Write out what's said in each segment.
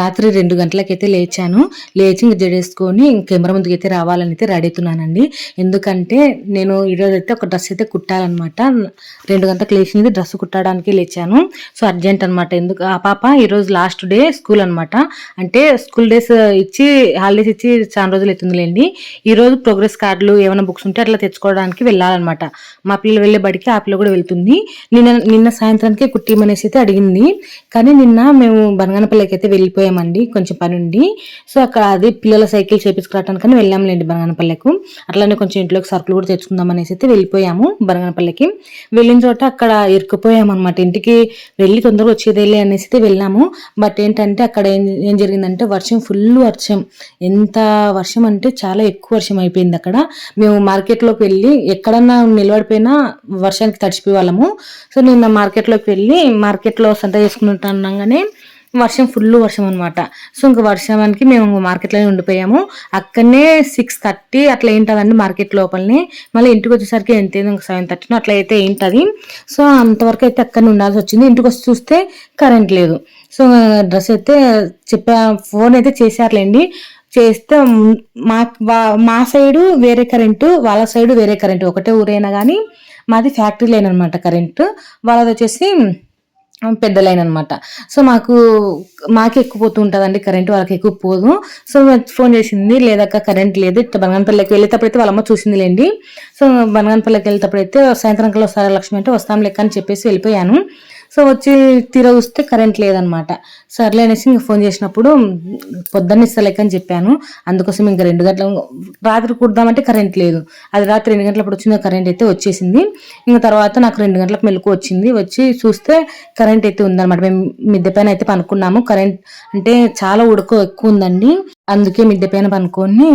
రాత్రి రెండు గంటలకైతే లేచాను. లేచి ఇంక జడేసుకొని కెమెరా ముందుకు అయితే రావాలని అయితే రెడీ అవుతున్నానండి. ఎందుకంటే నేను ఈరోజు అయితే ఒక డ్రెస్ అయితే కుట్టాలన్నమాట. రెండు గంటలకు లేచింది డ్రెస్ కుట్టడానికి లేచాను. సో అర్జెంట్ అనమాట ఎందుకు? ఆ పాప ఈరోజు లాస్ట్ డే స్కూల్ అనమాట అంటే స్కూల్ డేస్ ఇచ్చి హాలిడేస్ ఇచ్చి చాలా రోజులు అవుతుందిలేండి. ఈరోజు ప్రోగ్రెస్ కార్డులు ఏమైనా బుక్స్ ఉంటే అట్లా తెచ్చుకోవడానికి వెళ్ళాలన్నమాట. మా పిల్లలు వెళ్ళే బడికి ఆ పిల్ల కూడా వెళ్తుంది. నిన్న నిన్న సాయంత్రానికి కుట్టిమనేసి అయితే అడిగింది. కానీ నిన్న మేము బనగానపల్లికి అయితే వెళ్ళిపోయామండి కొంచెం పని ఉండి సో అక్కడ అది పిల్లల సైకిల్ చేపించుకురావడానికని వెళ్ళాంలేండి బనగానపల్లెకు. అట్లానే కొంచెం ఇంట్లోకి సరుకులు కూడా తెచ్చుకుందాం అనేసి అయితే వెళ్ళిపోయాము బనగానపల్లికి. వెళ్ళిన చోట అక్కడ ఇరుక్కుపోయాము అనమాట ఇంటికి వెళ్ళి తొందరగా వచ్చేదేలే అనేసి అయితే వెళ్ళాము. బట్ ఏంటంటే అక్కడ ఏం ఏం జరిగిందంటే వర్షం ఫుల్ వర్షం. ఎంత వర్షం అంటే చాలా ఎక్కువ వర్షం అయిపోయింది అక్కడ. మేము మార్కెట్లోకి వెళ్ళి ఎక్కడన్నా నిలబడిపోయినా వర్షానికి తడిచిపోయే వాళ్ళము సో నిన్న మార్కెట్లోకి వెళ్ళి మార్కెట్లో సంత చేసుకుంటున్నాగానే వర్షం ఫుల్ వర్షం అనమాట సో ఇంకా వర్షానికి మేము మార్కెట్లోనే ఉండిపోయాము. అక్కడనే సిక్స్ థర్టీ అట్లా ఏంటదండి మార్కెట్ లోపలనే. మళ్ళీ ఇంటికి వచ్చేసరికి ఎంత ఇంకా సెవెన్ థర్టీనో అట్లా అయితే ఏంటది. సో అంతవరకు అయితే అక్కడనే ఉండాల్సి వచ్చింది. ఇంటికి వచ్చి చూస్తే కరెంట్ లేదు. సో డ్రెస్ అయితే చెప్పా ఫోన్ అయితే చేశారులేండి. చేస్తే మా మా సైడు వేరే కరెంటు వాళ్ళ సైడు వేరే కరెంటు ఒకటే ఊరైనా కానీ మాది ఫ్యాక్టరీ లేనమాట కరెంటు వాళ్ళది వచ్చేసి పెద్ద లైన్ అనమాట సో మాకు మాకు ఎక్కువ పోతూ ఉంటుందండి కరెంట్ వాళ్ళకి ఎక్కువ పోదు. సో ఫోన్ చేసింది లేదక్క కరెంట్ లేదు ఇట్లా బనగానపల్లికి వెళ్ళేటప్పుడు అయితే వాళ్ళమ్మ చూసింది లేండి సో బనగానపల్లికి వెళ్ళేటప్పుడు అయితే సాయంత్రం కల్లా వస్తారా లక్ష్మి అంటే వస్తాం లెక్క అని చెప్పేసి వెళ్ళిపోయాను. సో వచ్చి తీర చూస్తే కరెంట్ లేదనమాట. సర్లే అనేసి ఇంక ఫోన్ చేసినప్పుడు పొద్దున్న ఇస్తలేక అని చెప్పాను. అందుకోసం ఇంకా రెండు గంటల రాత్రి కుడదామంటే కరెంట్ లేదు. అది రాత్రి రెండు గంటలప్పుడు వచ్చింది కరెంట్ అయితే వచ్చేసింది. ఇంకా తర్వాత నాకు రెండు గంటలకు మెలకు వచ్చింది. వచ్చి చూస్తే కరెంట్ అయితే ఉందన్నమాట మేము మిద్దె పైన అయితే పనుకున్నాము. కరెంట్ అంటే చాలా ఉడక ఎక్కువ ఉందండి. అందుకే మిద్దె పైన పనుకొని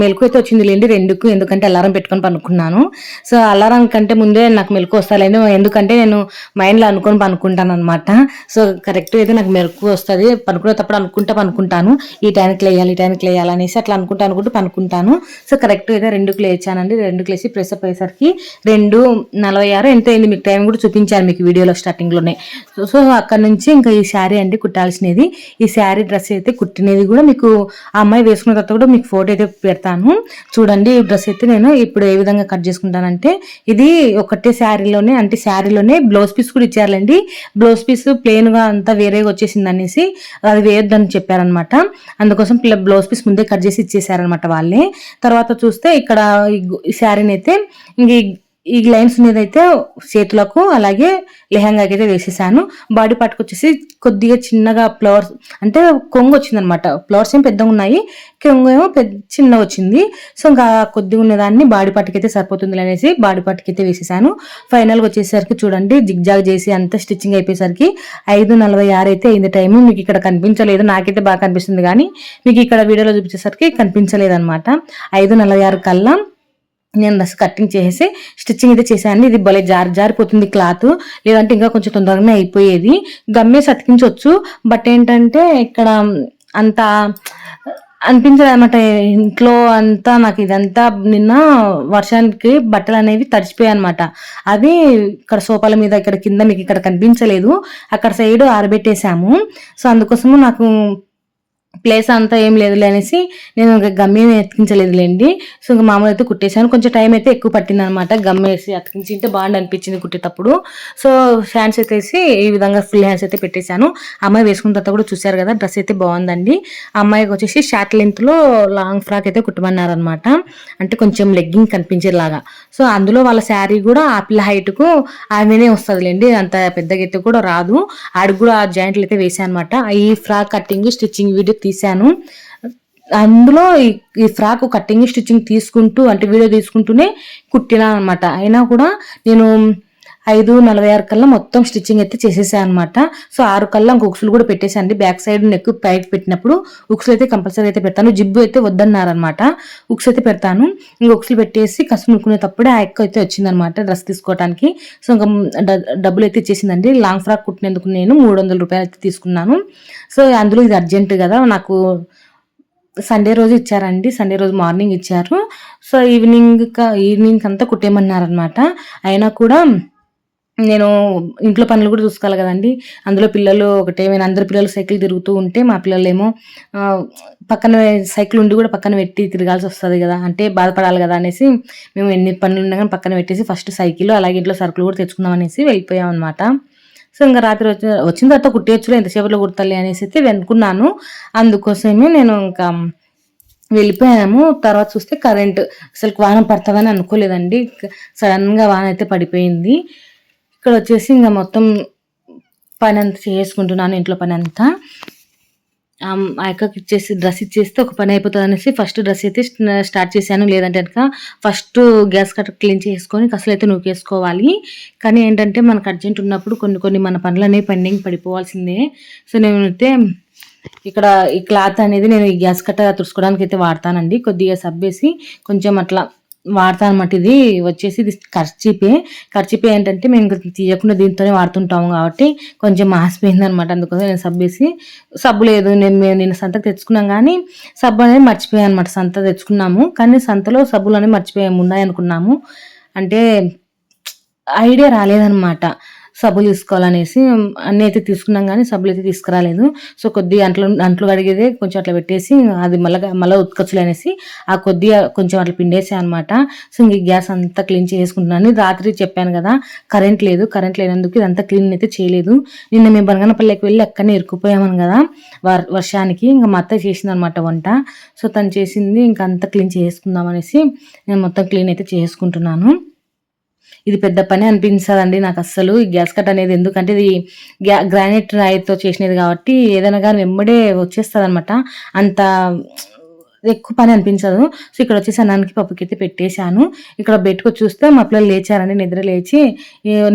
మెలకు అయితే వచ్చింది లేండి రెండుకు ఎందుకంటే అలారం పెట్టుకొని పనుకున్నాను. సో అలారం కంటే ముందే నాకు మెలకు వస్తాలేదు ఎందుకంటే నేను మైండ్లో అనుకొని పనుకుంటాను అనమాట సో కరెక్ట్ అయితే నాకు మెలకు వస్తుంది. పనుకునేటప్పుడు అనుకుంటా పనుకుంటాను. ఈ టైంకి లేయాలి ఈ టైంకి లేయాలి అనేసి అట్లా అనుకుంటా అనుకుంటూ పనుకుంటాను. సో కరెక్ట్ అయితే రెండుకు లేచానండి. రెండుకు లేచి ప్రెస్ అయ్యేసరికి రెండు నలభై ఆరు ఎంత అయింది మీకు టైం కూడా చూపించాను మీకు వీడియోలో స్టార్టింగ్లోనే. సో సో అక్కడ నుంచి ఇంకా ఈ శారీ అండి కుట్టాల్సినది. ఈ శారీ డ్రెస్ అయితే కుట్టినది కూడా మీకు ఆ అమ్మాయి వేసుకున్న తర్వాత కూడా మీకు ఫోటో అయితే పెడతాను. చూడండి ఈ డ్రెస్ అయితే నేను ఇప్పుడు ఏ విధంగా కట్ చేసుకుంటానంటే ఇది ఒకటే శారీలోనే అంటే శారీలోనే బ్లౌజ్ పీస్ కూడా ఇచ్చారులేండి. బ్లౌజ్ పీస్ ప్లెయిన్గా అంతా వేరేగా వచ్చేసింది అనేసి అది వేయొద్దని చెప్పారనమాట అందుకోసం బ్లౌజ్ పీస్ ముందే కట్ చేసి ఇచ్చేసారనమాట వాళ్ళే. తర్వాత చూస్తే ఇక్కడ ఈ శారీని అయితే ఇంక ఈ లైన్స్ మీద అయితే చేతులకు అలాగే లెహంగాకి అయితే వేసేసాను. బాడీ పార్ట్కి వచ్చేసి కొద్దిగా చిన్నగా ఫ్లవర్స్ అంటే కొంగు వచ్చిందనమాట. ఫ్లవర్స్ ఏం పెద్దగా ఉన్నాయి కొంగు ఏమో పెద్ద చిన్నగా వచ్చింది. సో ఇంకా కొద్దిగా ఉన్నదాన్ని బాడీ పార్ట్కి అయితే సరిపోతుంది అనేసి బాడీ పార్ట్కి అయితే వేసేసాను. ఫైనల్గా వచ్చేసరికి చూడండి జిగ్జాగ్ చేసి అంత స్టిచ్చింగ్ అయిపోయేసరికి ఐదు నలభై ఆరు అయితే అయింది టైము. మీకు ఇక్కడ కనిపించలేదు నాకైతే బాగా కనిపిస్తుంది కానీ మీకు ఇక్కడ వీడియోలో చూపించేసరికి కనిపించలేదు అనమాట ఐదు నలభై ఆరు కల్లా నేను డ్రెస్ కట్టింగ్ చేసి స్టిచ్చింగ్ అయితే చేశాను ఇది భలే జారి జారిపోతుంది క్లాత్. లేదంటే ఇంకా కొంచెం తొందరగానే అయిపోయేది. గమ్మే సతికించవచ్చు బట్ ఏంటంటే ఇక్కడ అంత అనిపించలేదు అనమాట ఇంట్లో అంతా నాకు ఇదంతా నిన్న వర్షానికి బట్టలు అనేవి తడిచిపోయాయి అనమాట అవి ఇక్కడ సోఫాల మీద ఇక్కడ కింద మీకు ఇక్కడ కనిపించలేదు. అక్కడ సైడ్ ఆరబెట్టేశాము. సో అందుకోసము నాకు ప్లేస్ అంతా ఏం లేదు అనేసి నేను ఇంకా గమ్యం ఎత్తికించలేదులేండి సో ఇంకా మామూలు అయితే కుట్టేశాను. కొంచెం టైం అయితే ఎక్కువ పట్టింది అనమాట గమ్ వేసి అతికించి ఉంటే బాగుండి అనిపించింది కుట్టేటప్పుడు. సో హ్యాండ్స్ అయితే ఈ విధంగా ఫుల్ హ్యాండ్స్ అయితే పెట్టేశాను. అమ్మాయి వేసుకున్న తర్వాత కూడా చూశారు కదా డ్రెస్ అయితే బాగుందండి. అమ్మాయికి వచ్చేసి షార్ట్ లెంత్లో లాంగ్ ఫ్రాక్ అయితే కుట్టమన్నారు అనమాట అంటే కొంచెం లెగ్గింగ్ కనిపించేలాగా. సో అందులో వాళ్ళ శారీ కూడా ఆ పిల్ల హైట్కు ఆమెనే వస్తుందిలేండి. అంత పెద్దగా అయితే కూడా రాదు. ఆడికి కూడా ఆ జాయింట్లు అయితే వేసాను అనమాట ఈ ఫ్రాక్ కట్టింగ్ స్టిచ్చింగ్ వీడియో తీశాను. అందులో ఈ ఫ్రాక్ కట్టింగ్ స్టిచ్చింగ్ తీసుకుంటూ అంటే వీడియో తీసుకుంటూనే కుట్టినా అనమాట అయినా కూడా నేను ఐదు నలభై ఆరు కల్లా మొత్తం స్టిచ్చింగ్ అయితే చేసేసాను అనమాట సో ఆరు కల్లా ఇంక ఉక్సులు కూడా పెట్టేసాను బ్యాక్ సైడ్ నెక్ పైకి పెట్టినప్పుడు ఉక్సులు అయితే కంపల్సరీ అయితే పెడతాను. జిబ్బు అయితే వద్దన్నారనమాట ఉక్స్ అయితే పెడతాను. ఇంకా ఉక్సులు పెట్టేసి కసుముకునేటప్పుడే ఆ ఎక్క అయితే వచ్చిందనమాట డ్రెస్ తీసుకోవడానికి సో ఇంకా డబ్బులు అయితే ఇచ్చేసిందండి. లాంగ్ ఫ్రాక్ కుట్టినందుకు నేను మూడు వందల రూపాయలు అయితే తీసుకున్నాను. సో అందులో ఇది అర్జెంట్ కదా నాకు సండే రోజు ఇచ్చారండి. సండే రోజు మార్నింగ్ ఇచ్చారు. సో ఈవినింగ్ ఈవినింగ్ అంతా కుట్టేయమన్నారనమాట అయినా కూడా నేను ఇంట్లో పనులు కూడా చూసుకోవాలి కదండి. అందులో పిల్లలు ఒకటే నేను అందరు పిల్లలు సైకిల్ తిరుగుతూ ఉంటే మా పిల్లలేమో పక్కన సైకిల్ ఉండి కూడా పక్కన పెట్టి తిరగాల్సి వస్తుంది కదా అంటే బాధపడాలి కదా అనేసి మేము ఎన్ని పనులు ఉన్నా కానీ పక్కన పెట్టేసి ఫస్ట్ సైకిల్ అలాగే ఇంట్లో సరుకులు కూడా తెచ్చుకుందాం అనేసి వెళ్ళిపోయాం అనమాట సో ఇంకా రాత్రి వచ్చిన వచ్చిన తర్వాత కుట్టేయచ్చులో ఎంతసేపులో కుడతాలి అనేసి అయితే అనుకున్నాను అందుకోసమే నేను ఇంకా వెళ్ళిపోయాము. తర్వాత చూస్తే కరెంట్ అసలు వాన పడుతుందని అనుకోలేదండి. సడన్గా వాన అయితే పడిపోయింది. ఇక్కడ వచ్చేసి ఇంకా మొత్తం పని అంతా చేసుకుంటున్నాను ఇంట్లో పని అంతా ఆ అక్కకి ఇచ్చేసి డ్రెస్ ఇచ్చేస్తే ఒక పని అయిపోతుంది అనేసి ఫస్ట్ డ్రెస్ అయితే స్టార్ట్ చేశాను. లేదంటే కనుక ఫస్ట్ గ్యాస్ కట్ట క్లీన్ చేసుకొని అసలు అయితే నూకేసుకోవాలి. కానీ ఏంటంటే మనకు అర్జెంట్ ఉన్నప్పుడు కొన్ని కొన్ని మన పనులు అనేవి పెండింగ్ పడిపోవాల్సిందే. సో నేనైతే ఇక్కడ ఈ క్లాత్ అనేది నేను ఈ గ్యాస్ కట్ట తుడుచుకోవడానికి అయితే వాడతానండి. కొద్దిగా సబ్బేసి కొంచెం అట్లా వాడతాను అనమాట ఇది వచ్చేసి ఇది ఖర్చీపే. ఖర్చీపే ఏంటంటే మేము ఇంకా తీయకుండా దీంతోనే వాడుతుంటాము కాబట్టి కొంచెం మాసిపోయింది అనమాట అందుకోసం నేను సబ్బేసి సబ్బు లేదు నేను మేము నిన్న సంతకు తెచ్చుకున్నాం కానీ సబ్బు అనేది మర్చిపోయాను అనమాట సంత తెచ్చుకున్నాము కానీ సంతలో సబ్బులు అనేవి మర్చిపోయాము ఉన్నాయనుకున్నాము. అంటే ఐడియా రాలేదన్నమాట. సబ్బులు తీసుకోవాలనేసి అన్నీ అయితే తీసుకున్నాం కానీ సబ్బులు అయితే తీసుకురాలేదు. సో కొద్దిగా అంట్లు అంట్లు కడిగేదే కొంచెం అట్లా పెట్టేసి అది మళ్ళీ మళ్ళీ ఉత్కచ్చులు అనేసి ఆ కొద్దిగా కొంచెం అట్లా పిండేసా అనమాట సో ఇంక ఈ గ్యాస్ అంతా క్లీన్ చేసుకుంటున్నాను. రాత్రి చెప్పాను కదా కరెంట్ లేదు. కరెంట్ లేనందుకు ఇదంతా క్లీన్ అయితే చేయలేదు. నిన్న మేము బనగనపల్లికి వెళ్ళి అక్కడనే ఇరుక్కుపోయామని కదా వర్ వర్షానికి. ఇంకా మా అత్త చేసింది అనమాట వంట. సో తను చేసింది ఇంకా అంతా క్లీన్ చేసుకుందాం అనేసి నేను మొత్తం క్లీన్ అయితే చేసుకుంటున్నాను. ఇది పెద్ద పని అనిపించదండి నాకు అస్సలు ఈ గ్యాస్ కట్ అనేది. ఎందుకంటే ఇది గ్యా గ్రానైట్ రాయితో చేసినది కాబట్టి ఏదైనా కానీ వెంబడే వచ్చేస్తుంది అనమాట అంత ఎక్కువ పని అనిపించదు. సో ఇక్కడ వచ్చేసి అన్నానికి పప్పుకి అయితే పెట్టేశాను. ఇక్కడ బెట్టుకు చూస్తే మా పిల్లలు లేచారండి నిద్ర లేచి.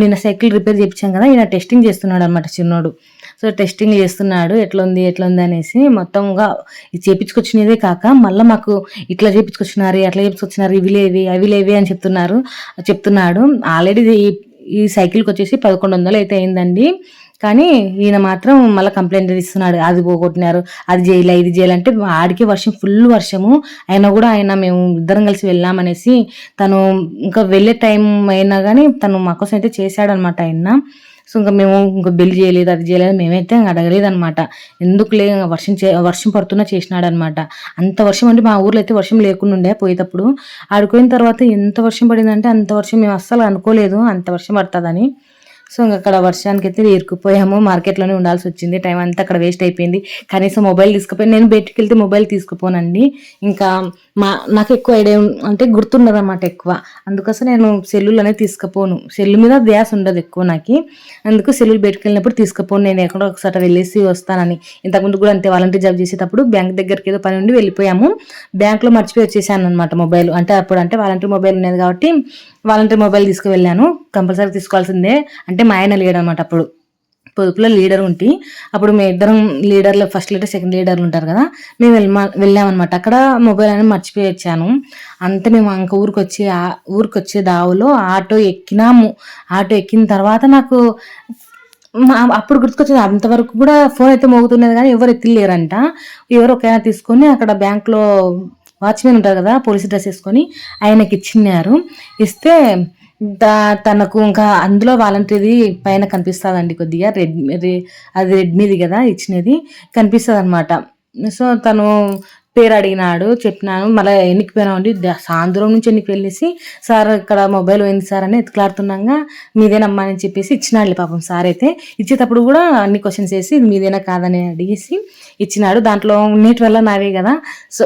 నిన్న సైకిల్ రిపేర్ చేయించాం కదా ఈయన టెస్టింగ్ చేస్తున్నాడు అనమాట చిన్నోడు. సో టెస్టింగ్ చేస్తున్నాడు ఎట్లా ఉంది ఎట్లా ఉంది అనేసి మొత్తంగా ఇది చేపించుకొచ్చినదే కాక మళ్ళీ మాకు ఇట్లా చేపించుకొచ్చినారు అట్లా చేపించుకొచ్చినారు ఇవి లేవి అవి లేవి అని చెప్తున్నారు చెప్తున్నాడు. ఆల్రెడీ ఈ సైకిల్కి వచ్చేసి పదకొండు వందలు అయితే అయిందండి. కానీ ఈయన మాత్రం మళ్ళీ కంప్లైంట్ ఇస్తున్నాడు అది పోగొట్టినారు అది చేయలే ఇది చేయాలంటే ఆడికి వర్షం ఫుల్ వర్షము. అయినా కూడా ఆయన మేము ఇద్దరం కలిసి వెళ్ళామనేసి తను ఇంకా వెళ్ళే టైం అయినా కానీ తను మా కోసం అయితే చేశాడు అనమాట ఆయన. సో ఇంకా మేము ఇంకా బిల్ చేయలేదు అది చేయలేదు మేమైతే ఇంకా అడగలేదు అనమాట ఎందుకులే ఇంకా వర్షం చే వర్షం పడుతున్నా చేసినాడు అనమాట అంత వర్షం అంటే మా ఊర్లో అయితే వర్షం లేకుండా ఉండే పోయేటప్పుడు. ఆడుకోయిన తర్వాత ఎంత వర్షం పడిందంటే అంత వర్షం మేము అస్సలు అనుకోలేదు అంత వర్షం పడుతుందని. సో ఇంకా అక్కడ వర్షానికి అయితే ఇరుక్కుపోయాము. మార్కెట్లోనే ఉండాల్సి వచ్చింది. టైం అంతా అక్కడ వేస్ట్ అయిపోయింది. కనీసం మొబైల్ తీసుకుపోయి నేను బయటికి వెళ్తే మొబైల్ తీసుకుపోనండి. ఇంకా మా నాకు ఎక్కువ ఐడియా అంటే గుర్తుండదన్నమాట ఎక్కువ. అందుకోసం నేను సెల్లులు అనేది తీసుకుపోను. సెల్లు మీద ధ్యాస ఉండదు ఎక్కువ నాకు. అందుకు సెల్లులు బయటకు వెళ్ళినప్పుడు తీసుకుపోను. నేను ఎక్కడో ఒకసారి వెళ్ళేసి వస్తానని. ఇంతకుముందు కూడా అంతే వాలంటీర్ జాబ్ చేసేటప్పుడు బ్యాంక్ దగ్గరికి ఏదో పని ఉండి వెళ్ళిపోయాము. బ్యాంక్లో మర్చిపోయి వచ్చేసాను అనమాట మొబైల్ అంటే అప్పుడు అంటే వాలంటీర్ మొబైల్ ఉండేది కాబట్టి వాలంటీర్ మొబైల్ తీసుకువెళ్ళాను. కంపల్సరీ తీసుకోవాల్సిందే. అంటే మా ఆయన లేడు అనమాట అప్పుడు. పొదుపులో లీడర్ ఉంటే. అప్పుడు మేము ఇద్దరం లీడర్లు ఫస్ట్ లీడర్ సెకండ్ లీడర్లు ఉంటారు కదా. మేము వెళ్ళమా వెళ్ళామన్నమాట. అక్కడ మొబైల్ అనేది మర్చిపోయి వచ్చాను. అంతే మేము అంక ఊరికి వచ్చి ఊరికి వచ్చే దావులో ఆటో ఎక్కినాము. ఆటో ఎక్కిన తర్వాత నాకు అప్పుడు గుర్తుకొచ్చింది. అంతవరకు కూడా ఫోన్ అయితే మోగుతున్నది కానీ ఎవరు ఎత్తిలేరంట. ఎవరు ఒకైనా తీసుకొని అక్కడ బ్యాంక్లో వాచ్మెన్ ఉంటారు కదా పోలీస్ డ్రెస్ వేసుకొని ఆయనకి ఇచ్చినారు. ఇస్తే తనకు ఇంకా అందులో వాలంటీర్ది పైన కనిపిస్తుందండి కొద్దిగా రెడ్ అది రెడ్మీది కదా ఇచ్చినది కనిపిస్తుంది అనమాట సో తను పేరు అడిగినాడు చెప్పినాను మళ్ళీ ఎన్నికి పోయినామండి సాయంత్రం నుంచి ఎన్నికి వెళ్ళేసి సార్ ఇక్కడ మొబైల్ పోయింది సార్ అని ఎత్తుకులాడుతున్నాగా మీదేనమ్మా అని చెప్పేసి ఇచ్చినాడులే పాపం సార్ అయితే. ఇచ్చేటప్పుడు కూడా అన్ని క్వశ్చన్స్ వేసి ఇది మీదేనా కాదని అడిగేసి ఇచ్చినాడు. దాంట్లో ఉన్నటి వల్ల నావే కదా. సో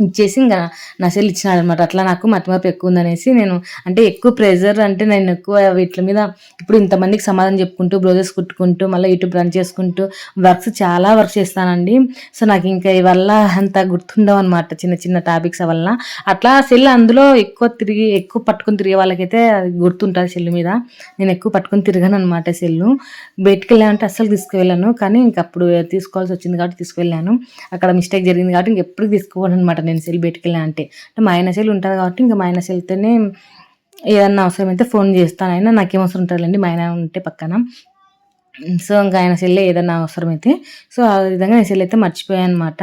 ఇచ్చేసి ఇంకా నా సెల్ ఇచ్చినాడు అనమాట అట్లా నాకు మతిమరపు ఎక్కువ ఉందనేసి నేను అంటే ఎక్కువ ప్రెజర్ అంటే నేను ఎక్కువ వీటి మీద ఇప్పుడు ఇంతమందికి సమాధానం చెప్పుకుంటూ బ్లౌజెస్ కుట్టుకుంటూ మళ్ళీ యూట్యూబ్ రన్ చేసుకుంటూ వర్క్స్ చాలా వర్క్ చేస్తానండి. సో నాకు ఇంకా ఇవల్ల అంత గుర్తుండవు అనమాట చిన్న చిన్న టాపిక్స్ వల్ల. అట్లా సెల్ అందులో ఎక్కువ తిరిగి ఎక్కువ పట్టుకొని తిరిగే వాళ్ళకైతే గుర్తుంటుంది సెల్ మీద. నేను ఎక్కువ పట్టుకొని తిరగను అనమాట సెల్లు బయటికి వెళ్ళామంటే అస్సలు తీసుకువెళ్ళాను. కానీ ఇంక అప్పుడు తీసుకోవాల్సి వచ్చింది కాబట్టి తీసుకువెళ్ళాను. అక్కడ మిస్టేక్ జరిగింది కాబట్టి ఇంకెప్పుడు తీసుకోవాలి నేను సెల్ బయటికి వెళ్ళా అంటే. అంటే మా ఆయన సెల్ ఉంటుంది కాబట్టి ఇంకా మా ఆయన సెల్తోనే ఏదన్నా అవసరం అయితే ఫోన్ చేస్తాను. అయినా నాకేం అవసరం ఉంటుందండి మా ఆయన ఉంటే పక్కన. సో ఇంకా ఆయన సెల్ ఏదన్నా అవసరమైతే. సో ఆ విధంగా నేను సెల్ అయితే మర్చిపోయాను అనమాట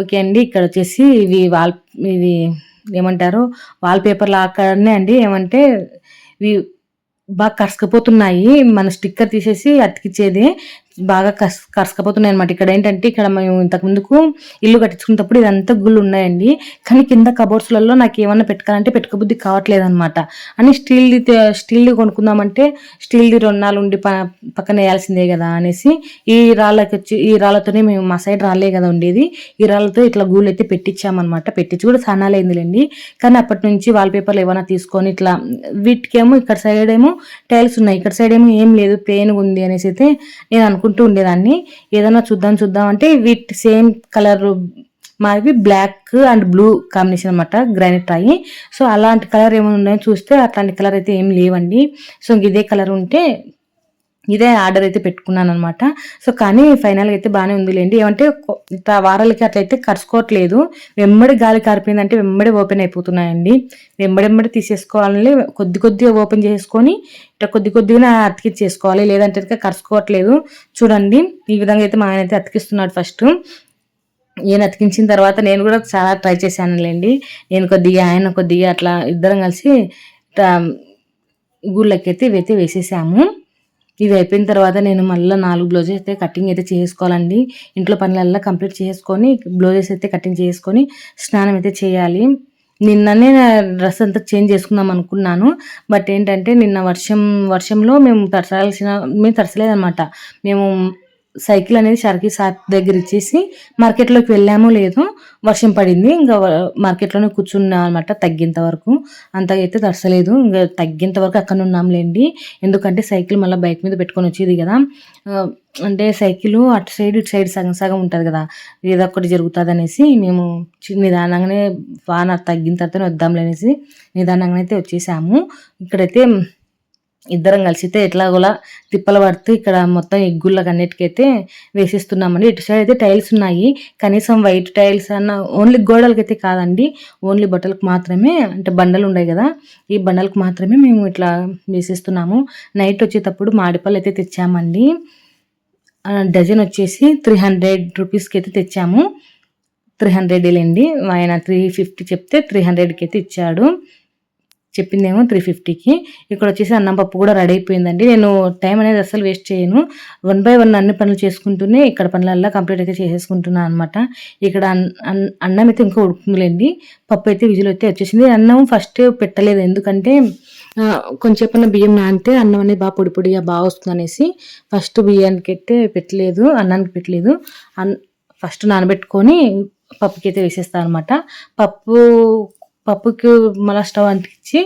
ఓకే అండి ఇక్కడ వచ్చేసి ఇవి వాల్ ఇది ఏమంటారు వాల్ పేపర్లు అక్కడనే అండి. ఏమంటే ఇవి బాగా కరసకపోతున్నాయి. మన స్టిక్కర్ తీసేసి అతికిచ్చేది. బాగా కస్ కరసకపోతున్నాయి అనమాట ఇక్కడ ఏంటంటే ఇక్కడ మేము ఇంతకు ముందుకు ఇల్లు కట్టించుకున్నప్పుడు ఇదంతా గుళ్ళు ఉన్నాయండి కానీ కింద కబోర్డ్స్లలో నాకు ఏమన్నా పెట్టుకోవాలంటే పెట్టుకోబుద్ధి కావట్లేదు అనమాట అని స్టీల్ది స్టీల్ది కొనుక్కుందామంటే స్టీల్ది రెండు ఉండి ప- పక్కన వేయాల్సిందే కదా అనేసి ఈ రాళ్ళకి వచ్చి ఈ రాళ్ళతోనే మేము మా సైడ్ రాళ్ళే కదా ఉండేది. ఈ రాళ్ళతో ఇట్లా గూళ్ళు అయితే పెట్టించామన్నమాట. పెట్టించి కూడా సనాలైందిలేండి కానీ అప్పటి నుంచి వాల్ పేపర్లు ఏమైనా తీసుకొని ఇట్లా వీటికేమో ఇక్కడ సైడ్ ఏమో టైల్స్ ఉన్నాయి. ఇక్కడ సైడ్ ఏమో ఏం లేదు ప్లేన్ ఉంది అనేసి అయితే నేను అనుకుంటూ ఉండేదాన్ని. ఏదైనా చూద్దాం చూద్దాం అంటే వీటి సేమ్ కలర్ మాది బ్లాక్ అండ్ బ్లూ కాంబినేషన్ అనమాట గ్రానైట్ రాయి సో అలాంటి కలర్ ఏమైనా ఉన్నాయో చూస్తే అట్లాంటి కలర్ అయితే ఏం లేవండి. సో ఇదే కలర్ ఉంటే ఇదే ఆర్డర్ అయితే పెట్టుకున్నాను అనమాట సో కానీ ఫైనల్గా అయితే బాగానే ఉందిలేండి. ఏమంటే వారాలకి అట్లయితే కరుచుకోవట్లేదు వెంబడి గాలి కారిపోయిందంటే వెంబడి ఓపెన్ అయిపోతున్నాయండి. వెంబడెంబడి తీసేసుకోవాలని కొద్ది కొద్దిగా ఓపెన్ చేసుకొని ఇట్లా కొద్ది కొద్దిగా అతికిచ్చేసుకోవాలి లేదంటే కరుచుకోవట్లేదు చూడండి ఈ విధంగా అయితే మా ఆయన అయితే అతికిస్తున్నాడు ఫస్ట్. ఈయన అతికించిన తర్వాత నేను కూడా చాలా ట్రై చేశానులేండి. నేను కొద్దిగా ఆయన కొద్దిగా అట్లా ఇద్దరం కలిసి ఇట్లా గుళ్ళకైతే ఇవైతే వేసేసాము. ఇవి అయిపోయిన తర్వాత నేను మళ్ళీ నాలుగు బ్లౌజెస్ అయితే కటింగ్ అయితే చేసుకోవాలండి. ఇంట్లో పనులల్లా కంప్లీట్ చేసుకొని బ్లౌజెస్ అయితే కటింగ్ చేసుకొని స్నానం అయితే చేయాలి. నిన్ననే డ్రెస్ అంతా చేంజ్ చేసుకుందాం అనుకున్నాను. బట్ ఏంటంటే నిన్న వర్షం వర్షంలో మేము తరచాల్సిన మేము తరచలేదనమాట మేము సైకిల్ అనేది షర్కి సార్ దగ్గర ఇచ్చేసి మార్కెట్లోకి వెళ్ళామో లేదో వర్షం పడింది. ఇంకా మార్కెట్లోనే కూర్చున్నా అనమాట తగ్గేంత వరకు. అంతగా అయితే తడసలేదు. ఇంకా తగ్గేంత వరకు అక్కడ ఉన్నాంలేండి. ఎందుకంటే సైకిల్ మళ్ళీ బైక్ మీద పెట్టుకొని వచ్చేది కదా. అంటే సైకిల్ అటు సైడ్ ఇటు సైడ్ సగం సగం ఉంటుంది కదా. ఏదో ఒకటి జరుగుతుంది అనేసి మేము చి- నిదానంగానే వాన తగ్గిన తర్వాత వద్దాంలే అనేసి నిదానంగానే అయితే వచ్చేసాము. ఇక్కడైతే ఇద్దరం కలిసితే ఎట్లాగోలా తిప్పలు పడుతూ ఇక్కడ మొత్తం ఎగ్గుళ్ళకి అన్నిటికైతే వేసిస్తున్నామండి. ఇటు సైడ్ అయితే టైల్స్ ఉన్నాయి. కనీసం వైట్ టైల్స్ అన్న ఓన్లీ గోడలకైతే కాదండి. ఓన్లీ బట్టలకు మాత్రమే అంటే బండలు ఉన్నాయి కదా. ఈ బండలకు మాత్రమే మేము ఇట్లా వేసిస్తున్నాము. నైట్ వచ్చేటప్పుడు మాడిపళ్ళు అయితే తెచ్చామండి. డజన్ వచ్చేసి త్రీ హండ్రెడ్ రూపీస్కి అయితే తెచ్చాము. త్రీ హండ్రెడ్ వెళ్ళండి ఆయన త్రీ ఫిఫ్టీ చెప్తే త్రీ హండ్రెడ్కి అయితే ఇచ్చాడు. చెప్పిందేమో త్రీ ఫిఫ్టీకి ఇక్కడ వచ్చేసి అన్నం పప్పు కూడా రెడీ అయిపోయిందండి. నేను టైం అనేది అస్సలు వేస్ట్ చేయను. వన్ బై వన్ అన్ని పనులు చేసుకుంటూనే ఇక్కడ పనులల్లా కంప్లీట్ అయితే చేసేసుకుంటున్నాను అనమాట ఇక్కడ అన్- అన్- అన్నం అయితే ఇంకా ఉడుకుందిలేండి పప్పు అయితే విజులు అయితే వచ్చేసింది. అన్నం ఫస్ట్ పెట్టలేదు. ఎందుకంటే ఆ, కొంచెం బియ్యం నానితే అన్నం అనేది బాగా పొడి పొడిగా బాగా వస్తుంది అనేసి ఫస్ట్ బియ్యానికి అయితే పెట్టలేదు అన్నానికి పెట్టలేదు. అన్ ఫస్ట్ నానబెట్టుకొని పప్పుకి అయితే వేసేస్తాను అనమాట పప్పు పప్పుకి మళ్ళీ స్టవ్ అంటించి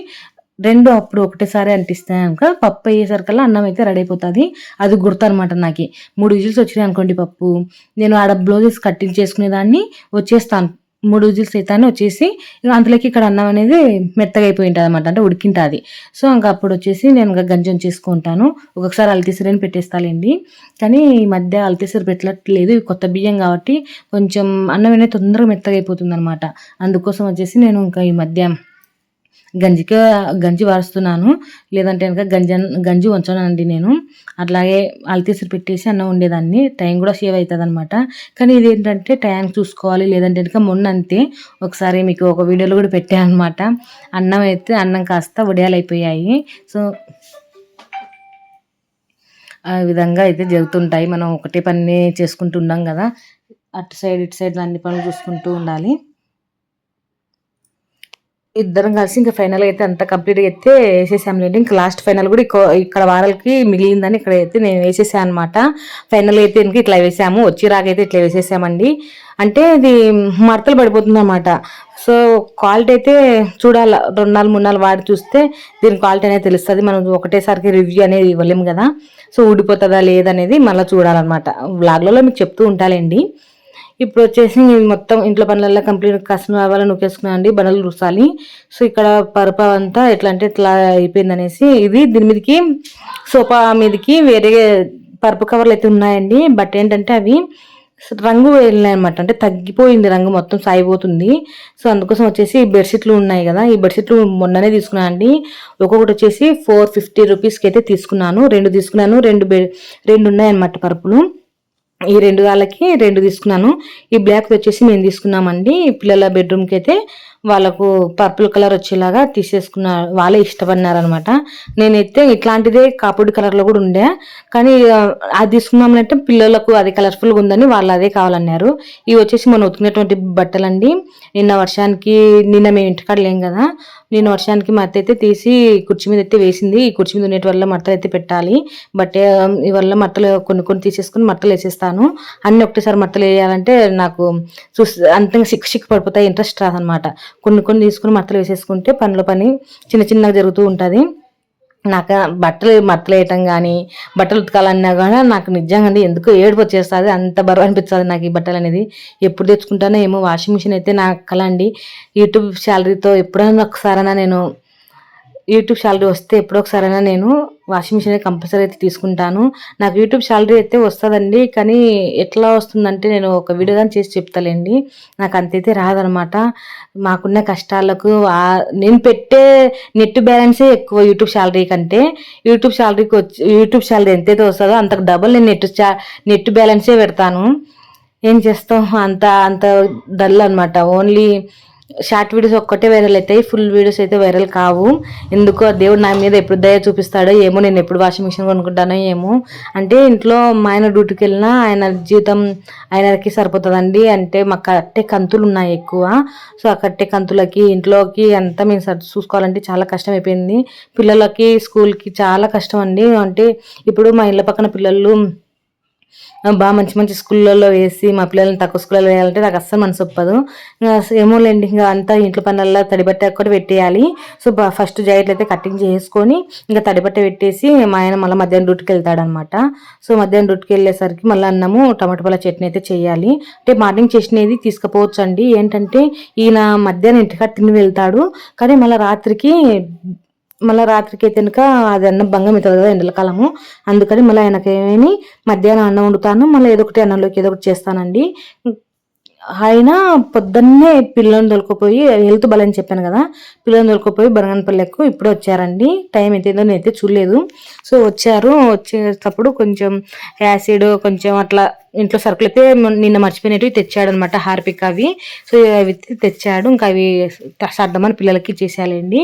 రెండు అప్పుడు ఒకటేసారి అంటిస్తాను కనుక పప్పు అయ్యేసరికల్లా అన్నం అయితే రెడీ అయిపోతుంది. అది గుర్తు అనమాట నాకు. మూడు విజిల్స్ వచ్చినాయి అనుకోండి పప్పు. నేను ఆడ బ్లౌజెస్ కట్టింగ్ చేసుకునేదాన్ని వచ్చేస్తాను. మూడు విజిల్స్ సైతాన్ని వచ్చేసి ఇక అందులోకి ఇక్కడ అన్నం అనేది మెత్తగా అయిపోయి ఉంటుంది అనమాట అంటే ఉడికింటుంది. సో ఇంకా అప్పుడు వచ్చేసి నేను ఇంకా గంజం చేసుకుంటాను. ఒక్కొక్కసారి అల్తీసరిని పెట్టేస్తాలేండి. కానీ ఈ మధ్య అల్తీసరి పెట్టట్లేదు ఇవి కొత్త బియ్యం కాబట్టి కొంచెం అన్నం అనేది తొందరగా మెత్తగా అయిపోతుంది అనమాట అందుకోసం వచ్చేసి నేను ఇంకా ఈ మధ్య గంజికి గంజి వారుస్తున్నాను. లేదంటే కనుక గంజి గంజి ఉంచానండి నేను. అట్లాగే అలతీసి పెట్టేసి అన్నం ఉండేదాన్ని టైం కూడా సేవ్ అవుతుంది అనమాట కానీ ఇదేంటంటే టైం చూసుకోవాలి. లేదంటే కనుక మొన్న అంతే ఒకసారి మీకు ఒక వీడియోలో కూడా పెట్టాను అనమాట అన్నం అయితే అన్నం కాస్త వడియాలు అయిపోయాయి సో ఆ విధంగా అయితే జరుగుతుంటాయి. మనం ఒకటే పని చేసుకుంటూ ఉన్నాం కదా. అటు సైడ్ ఇటు సైడ్ అన్ని పనులు చూసుకుంటూ ఉండాలి. ఇద్దరం కలిసి ఇంకా ఫైనల్ అయితే అంత కంప్లీట్ అయితే వేసేసాంలేండి ఇంకా లాస్ట్ ఫైనల్ కూడా ఇక్కడ వారాలకి మిగిలిందని ఇక్కడ అయితే నేను వేసేసాను అనమాట ఫైనల్ అయితే ఇంక ఇట్లా వేసాము. వచ్చి రాకైతే ఇట్లా వేసేసామండి. అంటే ఇది మడతలు పడిపోతుంది అనమాట సో క్వాలిటీ అయితే చూడాలి రెండు నాలుగు మూడు నాలుగు వాడి చూస్తే దీని క్వాలిటీ అనేది తెలుస్తుంది. మనం ఒకటేసారికి రివ్యూ అనేది ఇవ్వలేము కదా. సో ఊడిపోతుందా లేదనేది మళ్ళీ చూడాలన్నమాట. బ్లాగ్లలో మీకు చెప్తూ ఉంటాలండి ఇప్పుడు వచ్చేసి నేను మొత్తం ఇంట్లో పనులలో కంప్లీట్ కష్టం అవ్వాలని నొక్కేసుకున్నాను అండి బనలు రుసాలి. సో ఇక్కడ పరుపు అంతా ఎట్లా అంటే ఇట్లా అయిపోయింది అనేసి ఇది దీని మీదకి సోఫా మీదకి వేరే పరుపు కవర్లు అయితే ఉన్నాయండి. బట్ ఏంటంటే అవి రంగు వెళ్ళినాయి అనమాట అంటే తగ్గిపోయింది రంగు మొత్తం సాగిపోతుంది. సో అందుకోసం వచ్చేసి ఈ బెడ్షీట్లు ఉన్నాయి కదా ఈ బెడ్షీట్లు మొన్ననే తీసుకున్నాను అండి. ఒక్కొక్కటి వచ్చేసి ఫోర్ ఫిఫ్టీ రూపీస్కి అయితే తీసుకున్నాను. రెండు తీసుకున్నాను రెండు బెడ్ రెండు ఉన్నాయన్నమాట పరుపులు. ఈ రెండు వాళ్ళకి రెండు తీసుకున్నాను. ఈ బ్లాక్ వచ్చేసి మేము తీసుకున్నామండి. పిల్లల బెడ్రూమ్కి అయితే వాళ్ళకు పర్పుల్ కలర్ వచ్చేలాగా తీసేసుకున్న వాళ్ళే ఇష్టపడినారనమాట. నేనైతే ఇట్లాంటిదే కాపుడి కలర్లో కూడా ఉండే. కానీ అది తీసుకున్నామంటే పిల్లలకు అది కలర్ఫుల్గా ఉందని వాళ్ళు అదే కావాలన్నారు. ఇవి వచ్చేసి మనం ఉతికినటువంటి బట్టలండి. నిన్న వర్షానికి నిన్న మేము ఇంటికాడ లేం కదా. నేను వర్షానికి మట్టి అయితే తీసి కుర్చీ మీద అయితే వేసింది. ఈ కుర్చీ మీద ఉండేటి వల్ల మట్టలు అయితే పెట్టాలి. బట్ ఈ వల్ల మట్టలు కొన్ని కొన్ని తీసేసుకుని మట్టలు వేసేస్తాను. అన్ని ఒకటేసారి మట్టలు వేయాలంటే నాకు చూసి అంతంగా సిక్కు సిక్కు పడిపోతాయి. ఇంట్రెస్ట్ రాదనమాట. కొన్ని కొన్ని తీసుకుని మట్టలు వేసేసుకుంటే పనుల పని చిన్న చిన్నగా జరుగుతూ ఉంటుంది. నాకు బట్టలు మట్టలు వేయటం కానీ బట్టలు ఉతకాలన్నా కూడా నాకు నిజంగా అండి ఎందుకు ఏడుపు వచ్చేస్తుంది అంత బరువు అనిపిస్తుంది నాకు ఈ బట్టలు అనేది. ఎప్పుడు తెచ్చుకుంటానో ఏమో వాషింగ్ మిషన్ అయితే నాకు కలండి యూట్యూబ్ శాలరీతో ఎప్పుడైనా ఒకసారైనా నేను యూట్యూబ్ శాలరీ వస్తే ఎప్పుడో ఒకసారైనా నేను వాషింగ్ మిషన్ కంపల్సరీ అయితే తీసుకుంటాను. నాకు యూట్యూబ్ శాలరీ అయితే వస్తుందండి కానీ ఎట్లా వస్తుందంటే నేను ఒక వీడియో కానీ చేసి చెప్తాలేండి. నాకు అంతైతే రాదనమాట. మాకున్న కష్టాలకు నేను పెట్టే నెట్ బ్యాలెన్సే ఎక్కువ యూట్యూబ్ శాలరీ కంటే. యూట్యూబ్ శాలరీకి వచ్చి యూట్యూబ్ శాలరీ ఎంతైతే వస్తుందో అంతకు డబల్ నేను నెట్ నెట్ బ్యాలెన్సే పెడతాను. ఏం చేస్తాం? అంత అంత డల్ అనమాట. ఓన్లీ షార్ట్ వీడియోస్ ఒక్కటే వైరల్ అవుతాయి ఫుల్ వీడియోస్ అయితే వైరల్ కావు. ఎందుకో దేవుడు నా మీద ఎప్పుడు దయ చూపిస్తాడో ఏమో నేను ఎప్పుడు వాషింగ్ మిషన్ కొనుక్కుంటానో ఏమో. అంటే ఇంట్లో మా ఆయన డ్యూటీకి వెళ్ళినా ఆయన జీతం ఆయనకి సరిపోతుందండి. అంటే మాకు కట్టే కంతులు ఉన్నాయి ఎక్కువ. సో ఆ కట్టే కంతులకి ఇంట్లోకి అంతా మేము చూసుకోవాలంటే చాలా కష్టం అయిపోయింది పిల్లలకి స్కూల్కి చాలా కష్టం అండి. అంటే ఇప్పుడు మా ఇళ్ళ పక్కన పిల్లలు బాగా మంచి మంచి స్కూళ్ళల్లో వేసి మా పిల్లల్ని తక్కువ స్కూల్లో వేయాలంటే నాకు అస్సలు మనసు ఒప్పదు. ఇంకా ఏమోలేండి ఇంకా అంతా ఇంట్లో పనుల్లో తడిబట్ట కూడా పెట్టేయాలి. సో ఫస్ట్ జాకెట్లు అయితే కటింగ్ చేసుకొని ఇంకా తడిబట్ట పెట్టేసి మా ఆయన మళ్ళీ మధ్యాహ్నం డ్యూటీకి వెళ్తాడనమాట సో మధ్యాహ్నం డ్యూటీకి వెళ్ళేసరికి మళ్ళీ అన్నము టమాటో పళ్ళ చట్నీ అయితే చేయాలి. అంటే మార్నింగ్ చేసినది తీసుకుపోవచ్చు అండి ఏంటంటే ఈయన మధ్యాహ్నం ఇంటికాడ తిని వెళ్తాడు. కానీ మళ్ళీ రాత్రికి మళ్ళీ రాత్రికి అయితే కనుక అది అన్నం భంగం అవుతుంది కదా ఎండల కాలము అందుకని మళ్ళీ ఆయనకి మధ్యాహ్నం అన్నం వండుతాను మళ్ళీ ఏదో ఒకటి అన్నంలోకి ఏదో ఒకటి చేస్తానండి. ఆయన పొద్దున్నే పిల్లల్ని దొరకపోయి హెల్త్ బలని చెప్పాను కదా పిల్లల్ని దొరకపోయి బరంగనపల్లెకు ఇప్పుడు వచ్చారండి. టైం ఎంతైందో నేనైతే చూడలేదు. సో వచ్చారు వచ్చేటప్పుడు కొంచెం యాసిడ్ కొంచెం అట్లా ఇంట్లో సరుకులు అయితే నిన్న మర్చిపోయినట్టు తెచ్చాడు అనమాట హార్పిక్ అవి. సో అవి తెచ్చాడు ఇంకా అవి సర్దమని పిల్లలకి చేసేయాలండి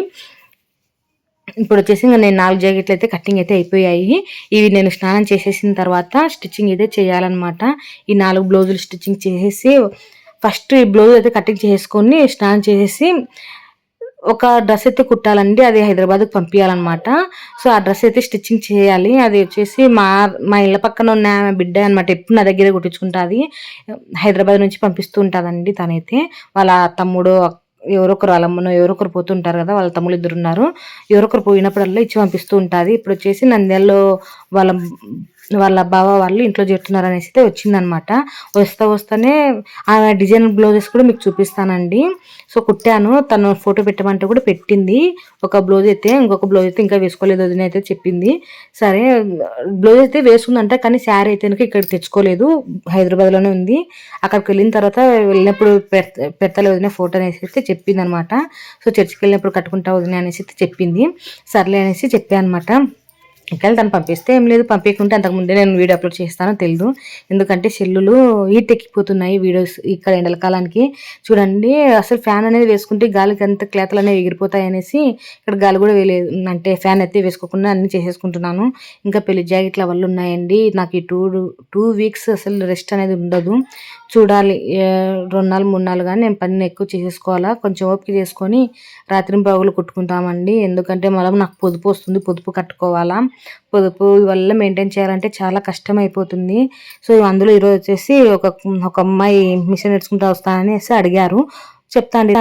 ఇప్పుడు వచ్చేసి ఇంకా నేను నాలుగు జాకెట్లు అయితే కటింగ్ అయితే అయిపోయాయి. ఇవి నేను స్నానం చేసేసిన తర్వాత స్టిచ్చింగ్ అయితే చేయాలన్నమాట. ఈ నాలుగు బ్లౌజులు స్టిచ్చింగ్ చేసేసి ఫస్ట్ ఈ బ్లౌజ్ అయితే కటింగ్ చేసుకొని స్నానం చేసేసి ఒక డ్రెస్ అయితే కుట్టాలండి. అది హైదరాబాద్కి పంపించాలన్నమాట సో ఆ డ్రెస్ అయితే స్టిచ్చింగ్ చేయాలి. అది వచ్చేసి మా మా ఇళ్ళ పక్కన ఉన్న బిడ్డ అనమాట ఎప్పుడు నా దగ్గరే కుట్టించుకుంటుంది. హైదరాబాద్ నుంచి పంపిస్తూ ఉంటుందండి తనైతే. వాళ్ళ తమ్ముడు ఎవరొకరు అలమ్మనో ఎవరొకరు పోతుంటారు కదా వాళ్ళ తమ్ముళ్ళు ఇద్దరు ఉన్నారు. ఎవరొకరు పోయినప్పుడల్లా ఇచ్చి పంపిస్తూ ఉంటుంది. ఇప్పుడు వచ్చేసి నంద్యాలలో వాళ్ళ వాళ్ళ బావ వాళ్ళు ఇంట్లో చెప్తున్నారు అనేసి అయితే వచ్చిందనమాట. వస్తా వస్తానే ఆ డిజైన్ బ్లౌజెస్ కూడా మీకు చూపిస్తానండి. సో కుట్టాను. తను ఫోటో పెట్టమంటే కూడా పెట్టింది. ఒక బ్లౌజ్ అయితే ఇంకొక బ్లౌజ్ అయితే ఇంకా వేసుకోలేదు వదిన అయితే చెప్పింది. సరే బ్లౌజ్ అయితే వేసుకుందంట కానీ శారీ అయితే కనుక ఇక్కడ తెచ్చుకోలేదు. హైదరాబాద్లోనే ఉంది. అక్కడికి వెళ్ళిన తర్వాత వెళ్ళినప్పుడు పెడతలే వదిన ఫోటో అనేసి అయితే చెప్పింది అనమాట సో చర్చికి వెళ్ళినప్పుడు కట్టుకుంటా వదిన అనేసి అయితే చెప్పింది. సర్లే అనేసి చెప్పాను అనమాట ఇక్కడ తను పంపిస్తే ఏం లేదు పంపించకుంటే అంతకుముందే నేను వీడియో అప్లోడ్ చేస్తానో తెలియదు ఎందుకంటే సెల్లులు హీట్ ఎక్కిపోతున్నాయి వీడియోస్ ఇక్కడ ఎండల కాలానికి. చూడండి అసలు ఫ్యాన్ అనేది వేసుకుంటే గాలికి అంత క్లాత్లు అనేవి ఎగిరిపోతాయి అనేసి ఇక్కడ గాలి కూడా వేయలేదు అంటే ఫ్యాన్ అయితే వేసుకోకుండా అన్ని చేసేసుకుంటున్నాను. ఇంకా పెళ్ళి జాకెట్ల వల్ల ఉన్నాయండి. నాకు ఈ టూ టూ వీక్స్ అసలు రెస్ట్ అనేది ఉండదు. చూడాలి రెండు నాలుగు మూడు నాలుగు కానీ నేను పని ఎక్కువ చేసేసుకోవాలా కొంచెం ఓపిక చేసుకొని రాత్రి పగులు కుట్టుకుంటామండి. ఎందుకంటే మళ్ళీ నాకు పొదుపు వస్తుంది పొదుపు కట్టుకోవాలా? పొదుపు వల్ల మెయింటైన్ చేయాలంటే చాలా కష్టం అయిపోతుంది సో అందులో ఈరోజు వచ్చేసి ఒక ఒక అమ్మాయి మిషన్ నేర్చుకుంటూ వస్తానని అడిగారు. చెప్తాండి.